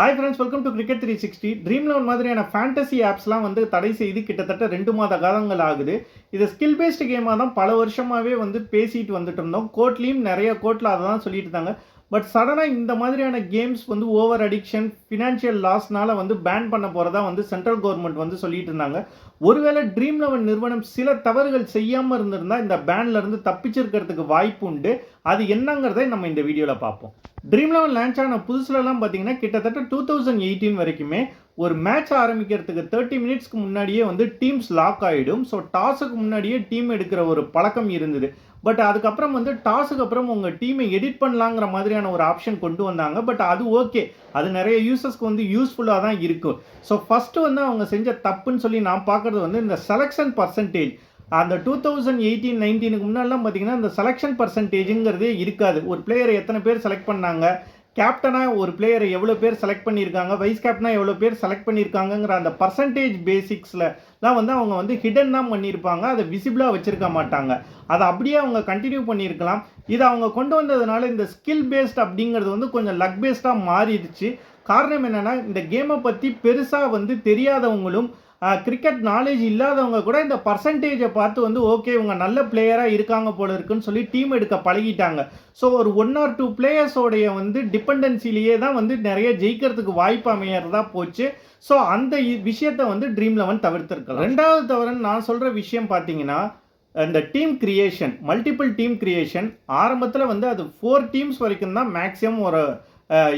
Hi friends welcome to cricket three sixty dream eleven மாதிரியான fantasy ஆப்ஸ்லாம் வந்து தடை செய்து கிட்டத்தட்ட ரெண்டு மாத காலங்கள் ஆகுது. இது ஸ்கில் பேஸ்டு கேமாக தான் பல வருஷமாகவே வந்து பேசிட்டு வந்துட்டு இருந்தோம். கோர்ட்லேயும் நிறைய கோர்ட்டில் அதை தான் சொல்லிட்டு இருந்தாங்க. பட் சடனாக இந்த மாதிரியான கேம்ஸ் வந்து ஓவர் அடிக்ஷன் ஃபினான்ஷியல் லாஸ்னால் வந்து பேன் பண்ண போகிறதா வந்து சென்ட்ரல் கவர்மெண்ட் வந்து சொல்லிட்டு இருந்தாங்க. ஒருவேளை ட்ரீம் லெவன் நிறுவனம் சில தவறுகள் செய்யாமல் இருந்திருந்தால் இந்த பேன்லேருந்து தப்பிச்சிருக்கிறதுக்கு வாய்ப்பு உண்டு. அது என்னங்கிறதை நம்ம இந்த வீடியோவில் பார்ப்போம். ட்ரீம் லெவன் லான்ச் ஆன புதுசுலலாம் பார்த்தீங்கன்னா கிட்டத்தட்ட டூ தௌசண்ட் எயிட்டீன் வரைக்குமே ஒரு மேட்ச் ஆரம்பிக்கிறதுக்கு தேர்ட்டி மினிட்ஸ்க்கு முன்னாடியே வந்து டீம்ஸ் லாக் ஆகிடும் ஸோ டாஸுக்கு முன்னாடியே டீம் எடுக்கிற ஒரு பழக்கம் இருந்தது. பட் அதுக்கப்புறம் வந்து டாஸுக்கு அப்புறம் உங்கள் டீமை எடிட் பண்ணலாங்கிற மாதிரியான ஒரு ஆப்ஷன் கொண்டு வந்தாங்க. பட் அது ஓகே அது நிறைய யூசர்ஸ்க்கு வந்து யூஸ்ஃபுல்லாக தான் இருக்கும் ஸோ ஃபஸ்ட்டு வந்து அவங்க செஞ்ச தப்புன்னு சொல்லி நான் பார்க்குறது வந்து இந்த செலெக்ஷன் பர்சன்டேஜ் அந்த டூ தௌசண்ட் எயிட்டீன் நைன்டீனுக்கு முன்னாடிலாம் பார்த்தீங்கன்னா இந்த செலெக்ஷன் பர்சன்டேஜுங்கிறதே இருக்காது. ஒரு பிளேயரை எத்தனை பேர் செலக்ட் பண்ணாங்க? கேப்டனாக ஒரு பிளேயரை எவ்வளோ பேர் செலக்ட் பண்ணியிருக்காங்க வைஸ் கேப்டனாக எவ்வளோ பேர் செலக்ட் பண்ணியிருக்காங்கங்கிற அந்த பர்சன்டேஜ் பேசிக்ஸில் தான் வந்து அவங்க வந்து ஹிடன் தான் பண்ணியிருப்பாங்க அதை விசிபிளாக வச்சுருக்க மாட்டாங்க. அதை அப்படியே அவங்க கண்டினியூ பண்ணியிருக்கலாம். இதை அவங்க கொண்டு வந்ததுனால இந்த ஸ்கில் பேஸ்ட் அப்படிங்கிறது வந்து கொஞ்சம் லக் பேஸ்டாக மாறிடுச்சு. காரணம் என்னென்னா இந்த கேமை பற்றி பெருசாக வந்து தெரியாதவங்களும் கிரிக்கெட் நாலேஜ் இல்லாதவங்க கூட இந்த பர்சன்டேஜை பார்த்து வந்து ஓகே இவங்க நல்ல பிளேயராக இருக்காங்க போல இருக்குன்னு சொல்லி டீம் எடுக்க பழகிட்டாங்க. ஸோ ஒரு ஒன் ஆர் டூ பிளேயர்ஸோடைய வந்து டிபெண்டன்சிலேயே தான் வந்து நிறைய ஜெயிக்கிறதுக்கு வாய்ப்பு அமையறதா போச்சு. ஸோ அந்த விஷயத்தை வந்து ட்ரீம் லெவன் தவிர்த்திருக்கலாம் ரெண்டாவது தவிரன்னு நான் சொல்கிற விஷயம் பார்த்தீங்கன்னா இந்த team creation multiple team creation ஆரம்பத்தில் வந்து அது ஃபோர் டீம்ஸ் வரைக்கும் தான் மேக்ஸிமம் ஒரு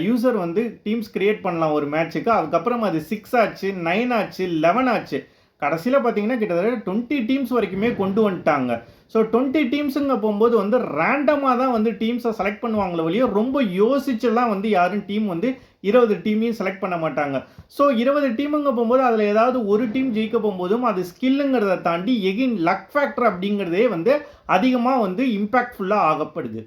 யூசர் வந்து டீம்ஸ் கிரியேட் பண்ணலாம் ஒரு மேட்ச்சுக்கு அதுக்கப்புறம் அது சிக்ஸ் ஆச்சு நைன் ஆச்சு லெவன் ஆச்சு. கடைசியில் பார்த்தீங்கன்னா கிட்டத்தட்ட டுவெண்ட்டி டீம்ஸ் வரைக்குமே கொண்டு வந்துட்டாங்க. ஸோ டுவெண்ட்டி டீம்ஸுங்க போகும்போது வந்து ரேண்டமாக தான் வந்து டீம்ஸை செலக்ட் பண்ணுவாங்களே வழியோ ரொம்ப யோசிச்சுலாம் வந்து யாரும் டீம் வந்து இருபது டீமையும் செலக்ட் பண்ண மாட்டாங்க. ஸோ இருபது டீமுங்க போகும்போது அதில் ஏதாவது ஒரு டீம் ஜெயிக்க போகும்போதும் அது ஸ்கில்லுங்கிறத தாண்டி எகின் லக் ஃபேக்டர் அப்படிங்கிறதே வந்து அதிகமாக வந்து இம்பேக்ட்ஃபுல்லாக ஆகப்படுது.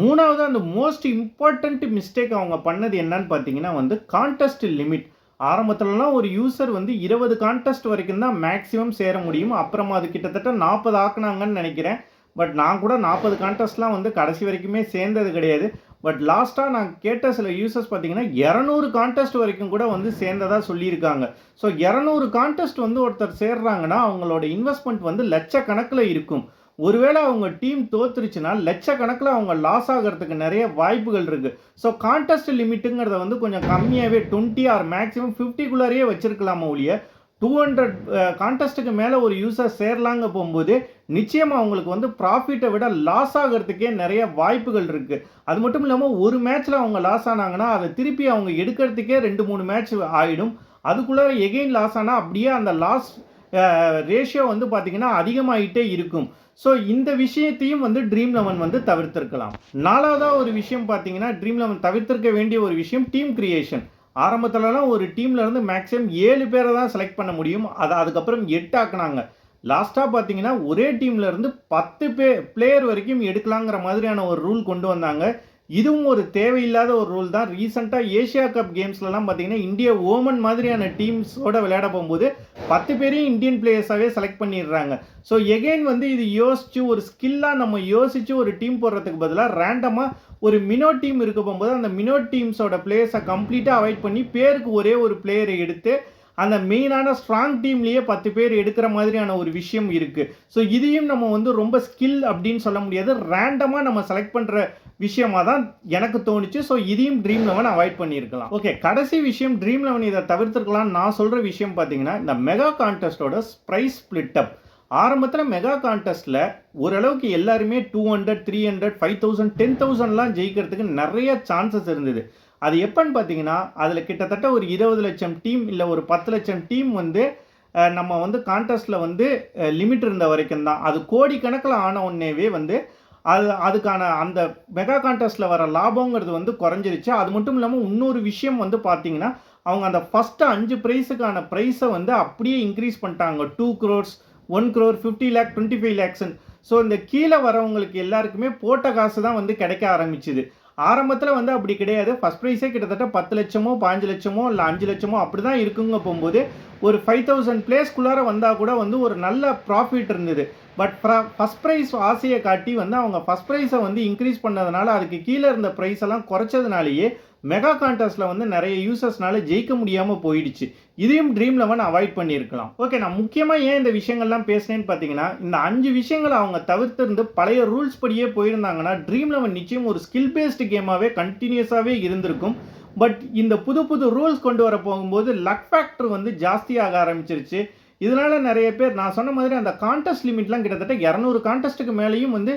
மூணாவது அந்த மோஸ்ட் இம்பார்ட்டண்ட் மிஸ்டேக் அவங்க பண்ணது என்னன்னு பார்த்தீங்கன்னா வந்து கான்டெஸ்ட் லிமிட் ஆரம்பத்துலலாம் ஒரு யூசர் வந்து இருபது கான்டெஸ்ட் வரைக்கும் தான் மேக்ஸிமம் சேர முடியும். அப்புறமா அது கிட்டத்தட்ட நாற்பது ஆக்குனாங்கன்னு நினைக்கிறேன். பட் நான் கூட நாற்பது கான்டெஸ்ட்லாம் வந்து கடைசி வரைக்குமே சேர்ந்தது கிடையாது. பட் லாஸ்ட்டாக நான் கேட்ட சில யூசர்ஸ் பார்த்தீங்கன்னா இரநூறு கான்டெஸ்ட் வரைக்கும் கூட வந்து சேர்ந்ததாக சொல்லியிருக்காங்க. ஸோ இரநூறு கான்டெஸ்ட் வந்து ஒருத்தர் சேர்றாங்கன்னா அவங்களோட இன்வெஸ்ட்மெண்ட் வந்து லட்சக்கணக்கில் இருக்கும். ஒருவேளை அவங்க டீம் தோத்துருச்சுன்னா லட்சக்கணக்கில் அவங்க லாஸ் ஆகிறதுக்கு நிறைய வாய்ப்புகள் இருக்குது ஸோ கான்டெஸ்ட் லிமிட்டுங்கிறத வந்து கொஞ்சம் கம்மியாகவே டுவெண்ட்டி ஆர் மேக்ஸிமம் ஃபிஃப்டிக்குள்ளாரையே வச்சிருக்கலாமா ஒழிய டூ ஹண்ட்ரட் கான்டெஸ்ட்டுக்கு மேலே ஒரு யூஸர் சேரலாங்க போகும்போது நிச்சயமாக அவங்களுக்கு வந்து ப்ராஃபிட்டை விட லாஸ் ஆகிறதுக்கே நிறைய வாய்ப்புகள் இருக்குது அது மட்டும் இல்லாமல் ஒரு மேட்ச்சில் அவங்க லாஸ் ஆனாங்கன்னா அதை திருப்பி அவங்க எடுக்கிறதுக்கே ரெண்டு மூணு மேட்ச் ஆகிடும் அதுக்குள்ளே எகெயின் லாஸ் ஆனால் அப்படியே அந்த லாஸ் ரேஷியோ வந்து பார்த்திங்கன்னா அதிகமாகிட்டே இருக்கும். ஸோ இந்த விஷயத்தையும் வந்து ட்ரீம் லெவன் வந்து தவிர்த்திருக்கலாம். நாலாவதாக ஒரு விஷயம் பார்த்தீங்கன்னா ட்ரீம் லெவன் தவிர்த்திருக்க வேண்டிய ஒரு விஷயம் டீம் கிரியேஷன் ஆரம்பத்துலலாம் ஒரு டீம்ல இருந்து மேக்ஸிமம் ஏழு பேரை தான் செலக்ட் பண்ண முடியும். அதை அதுக்கப்புறம் எட்டு ஆக்குனாங்க. லாஸ்ட்டாக பார்த்தீங்கன்னா ஒரே டீம்லேருந்து பத்து பே பிளேயர் வரைக்கும் எடுக்கலாங்கிற மாதிரியான ஒரு ரூல் கொண்டு வந்தாங்க. இதுவும் ஒரு தேவையில்லாத ஒரு ரூல் தான். ரீசெண்டாக ஏஷியா கப் கேம்ஸ்லலாம் பார்த்தீங்கன்னா இந்தியா ஓமன் மாதிரியான டீம்ஸோட விளையாட போகும்போது பத்து பேரையும் இந்தியன் பிளேயர்ஸாகவே செலக்ட் பண்ணிடுறாங்க. ஸோ எகெயின் வந்து இது யோசிச்சு ஒரு ஸ்கில்லாக நம்ம யோசிச்சு ஒரு டீம் போடுறதுக்கு பதிலாக ரேண்டமாக ஒரு மினோ டீம் இருக்க போகும்போது அந்த மினோ டீம்ஸோட பிளேயர்ஸை கம்ப்ளீட்டாக அவாய்ட் பண்ணி பேருக்கு ஒரே ஒரு பிளேயரை எடுத்து அந்த மெயினான ஸ்ட்ராங் டீம்லேயே பத்து பேர் எடுக்கிற மாதிரியான ஒரு விஷயம் இருக்குது ஸோ இதையும் நம்ம வந்து ரொம்ப ஸ்கில் அப்படின்னு சொல்ல முடியாது. ரேண்டமாக நம்ம செலக்ட் பண்ணுற விஷயமாக தான் எனக்கு தோணுச்சு. ஸோ இதையும் ட்ரீம் லெவன் அவாய்ட் பண்ணியிருக்கலாம். ஓகே கடைசி விஷயம் ட்ரீம் லெவன் இதை தவிர்த்துருக்கலாம் நான் சொல்கிற விஷயம் பார்த்தீங்கன்னா இந்த மெகா கான்டெஸ்ட்டோட ப்ரைஸ் ஸ்பிளிட் அப் ஆரம்பத்தில் மெகா கான்டெஸ்ட்டில் ஓரளவுக்கு எல்லாருமே two hundred three hundred five thousand ten தௌசண்ட்லாம் ஜெயிக்கிறதுக்கு நிறைய சான்சஸ் இருந்தது. அது எப்போன்னு பார்த்தீங்கன்னா அதில் கிட்டத்தட்ட ஒரு இருபது லட்சம் டீம் இல்லை ஒரு பத்து லட்சம் டீம் வந்து நம்ம வந்து கான்டெஸ்ட்டில் வந்து லிமிட் இருந்த வரைக்கும் தான். அது கோடிக்கணக்கில் ஆன உடனேவே வந்து அது அதுக்கான அந்த மெகா கான்டெஸ்ட்டில் வர லாபங்கிறது வந்து குறைஞ்சிருச்சு. அது மட்டும் இல்லாமல் இன்னொரு விஷயம் வந்து பார்த்தீங்கன்னா அவங்க அந்த ஃபஸ்ட்டு அஞ்சு ப்ரைஸுக்கான ப்ரைஸை வந்து அப்படியே இன்க்ரீஸ் பண்ணிட்டாங்க. Two crores one crore fifty lakh twenty five லேக்ஸ்ன்னு so இந்த கீழே வரவங்களுக்கு எல்லாருக்குமே போட்ட காசு தான் வந்து கிடைக்க ஆரம்பிச்சுது. ஆரம்பத்தில் வந்து அப்படி கிடையாது. ஃபஸ்ட் ப்ரைஸே கிட்டத்தட்ட பத்து லட்சமோ பாஞ்சு லட்சமோ இல்லை அஞ்சு லட்சமோ அப்படி தான் இருக்குங்க போகும்போது ஒரு ஃபைவ் தௌசண்ட் பிளேஸ்க்குள்ளார வந்தால் கூட வந்து ஒரு நல்ல ப்ராஃபிட் இருந்தது. பட் ஃபஸ்ட் ப்ரைஸ் ஆசையை காட்டி வந்து அவங்க ஃபஸ்ட் ப்ரைஸை வந்து இன்க்ரீஸ் பண்ணதுனால அதுக்கு கீழே இருந்த ப்ரைஸ் எல்லாம் குறைச்சதுனாலேயே மெகா கான்டெஸ்ட்டில் வந்து நிறைய யூசர்ஸ்னால ஜெயிக்க முடியாமல் போயிடுச்சு. இதையும் ட்ரீம் லெவன் அவாய்ட் பண்ணியிருக்கலாம். ஓகே நான் முக்கியமாக ஏன் இந்த விஷயங்கள்லாம் பேசுனேன்னு பார்த்தீங்கன்னா இந்த அஞ்சு விஷயங்களை அவங்க தவிர்த்திருந்து பழைய ரூல்ஸ் படியே போயிருந்தாங்கன்னா ட்ரீம் லெவன் நிச்சயம் ஒரு ஸ்கில் பேஸ்டு கேமாகவே கண்டினியூஸாகவே இருந்திருக்கும். பட் இந்த புது புது ரூல்ஸ் கொண்டு வர போகும்போது லக் ஃபேக்டர் வந்து ஜாஸ்தியாக ஆரம்பிச்சிருச்சு. இதனால நிறைய பேர் நான் சொன்ன மாதிரி அந்த கான்டெஸ்ட் லிமிட்லாம் கிட்டத்தட்ட இரநூறு கான்டெஸ்ட்டுக்கு மேலேயும் வந்து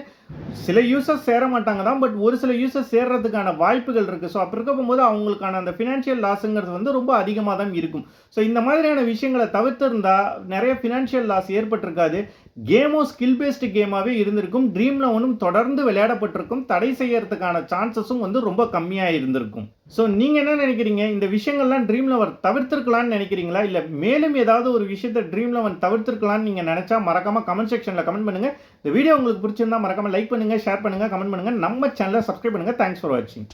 சில யூசர்ஸ் சேர மாட்டாங்க தான் பட் ஒரு சில யூசர்ஸ் சேர்றதுக்கான வாய்ப்புகள் இருக்குது ஸோ அப்படி இருக்க போகும்போது அவங்களுக்கான அந்த ஃபினான்ஷியல் லாஸுங்கிறது வந்து ரொம்ப அதிகமாக தான் இருக்கும். ஸோ இந்த மாதிரியான விஷயங்களை தவிர்த்திருந்தால் நிறைய ஃபினான்ஷியல் லாஸ் ஏற்பட்டிருக்காது. கேமும் ஸ்கில் பேஸ்டு கேமாகவே இருந்திருக்கும். ட்ரீம் லெவனும் தொடர்ந்து விளையாடப்பட்டிருக்கும். தடை செய்யறதுக்கான சான்சஸும் வந்து ரொம்ப கம்மியாக இருந்திருக்கும். ஸோ நீங்கள் என்ன நினைக்கிறீங்க? இந்த விஷயங்கள்லாம் ட்ரீம் லெவன் தவிர்த்திருக்கலாம்னு நினைக்கிறீங்களா? இல்லை மேலும் ஏதாவது ஒரு விஷயத்தை ட்ரீம் லெவன் தவிர்த்திருக்கலாம்னு நீங்கள் நினச்சா மறக்காமல் கமெண்ட் செக்ஷனில் கமெண்ட் பண்ணுங்கள் இந்த வீடியோ உங்களுக்கு பிடிச்சிருந்தா மறக்காமல் லைக் பண்ணுங்கள் ஷேர் பண்ணுங்கள் கமெண்ட் பண்ணுங்கள் நம்ம சேனலை சப்ஸ்கிரைப் பண்ணுங்கள் தேங்க்ஸ் ஃபார் வாட்சிங்